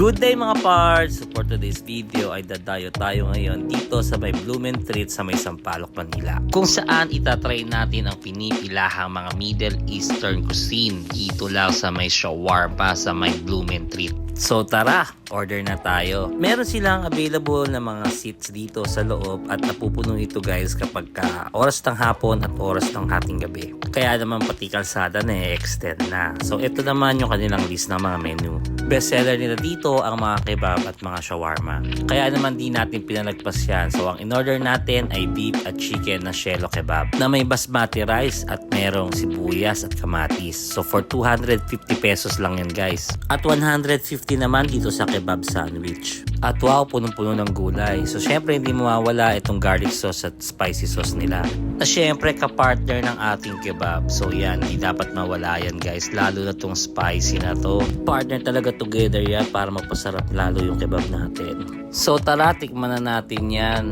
Good day mga parts! So for today's video ay dadayo tayo ngayon dito sa may Blumentritt sa may Sampaloc, Manila. Kung saan itatry natin ang pinipilahang mga Middle Eastern cuisine dito lang sa may shawarma sa may Blumentritt. So tara, order na tayo. Meron silang available na mga seats dito sa loob at napupuno ito guys kapag ka oras ng hapon at oras ng hating gabi. Kaya naman pati kalsada na extend na. So ito naman yung kanilang list ng mga menu. Bestseller nila dito ang mga kebab at mga shawarma. Kaya naman di natin pinalagpas yan. So ang in-order natin ay beef at chicken na shelo kebab na may basmati rice at merong sibuyas at kamatis. So for 250 pesos lang yan guys. At 150 naman dito sa kebab sandwich. At wow, punong-puno ng gulay. So syempre hindi mawawala itong garlic sauce at spicy sauce nila. Na syempre kapartner ng ating kebab. So yan, hindi dapat mawala yan guys. Lalo na tong spicy na to. Partner talaga together yan para mapasarap lalo yung kebab natin. So tara, tikman na natin yan.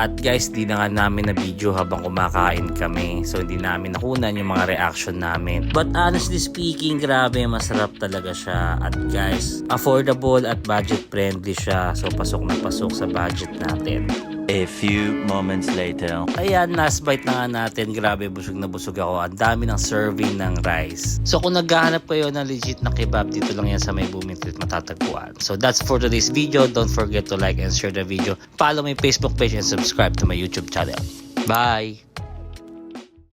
At guys, di na nga namin na video habang kumakain kami. So hindi namin nakunan yung mga reaction namin. But honestly speaking, grabe, masarap talaga siya. At guys, affordable at budget friendly siya. So pasok na pasok sa budget natin. A few moments later. Ayan, last bite na nga natin. Grabe, busog na busog ako. Ang dami ng serving ng rice. So kung naghahanap kayo ng legit na kebab, dito lang yan sa may Booming Street matatagpuan. So that's for today's video. Don't forget to like and share the video. Follow my Facebook page and subscribe to my YouTube channel. Bye!